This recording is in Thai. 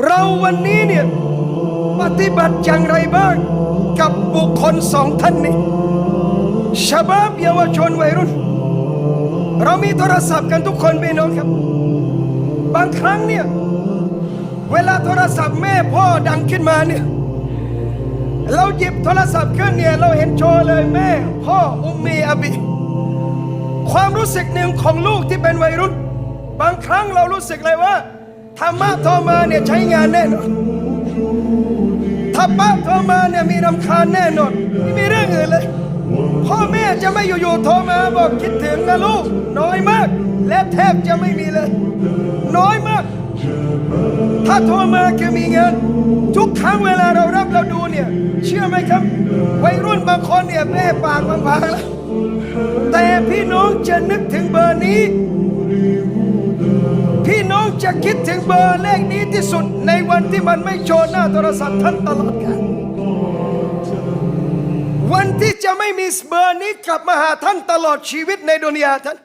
เราวันนี้เนี่ยปฏิบัติอย่างไรบ้างกับบุคคลสองท่านนี้ชาบับเยาวชนวัยรุ่น เรามีโทรศัพท์กันทุกคนพี่น้องครับ บางครั้งเนี่ยเวลาโทรศัพท์แม่พ่อดังขึ้นมาเนี่ยเราหยิบโทรศัพท์ขึ้นเนี่ยเราเห็นโชว์เลยแม่ พ่ออุมมีอบีความรู้สึกหนึ่งของลูกที่เป็นวัยรุ่น บางครั้งเรารู้สึกเลยว่า ธรรมะโทรมาเนี่ยใช้งานแน่นอนถ้าป้าโทรมาเนี่ยมีรำคาญแน่นอนไม่มีเรื่องอื่นเลย พ่อแม่จะไม่อยู่ๆโทรมาบอกคิดถึงนะลูก น้อยมาก และแทบจะไม่มีเลย น้อยมาก ถ้าโทรมาคือมีเงินทุกครั้งเวลาเรารับเราดูเนี่ย เชื่อไหมครับ วัยรุ่นบางคนเนี่ยแม่ปากบางๆแล้วแต่พี่น้องจะนึกถึงเบอร์นี้ จะคิดถึงเบอร์เลขนี้ที่สุดในวันที่มันไม่โชว์หน้าโทรศัพท์ท่านตลอดกาลวันที่จะไม่มีเบอร์นี้กลับมาหาท่านตลอดชีวิตในดุนยาท่าน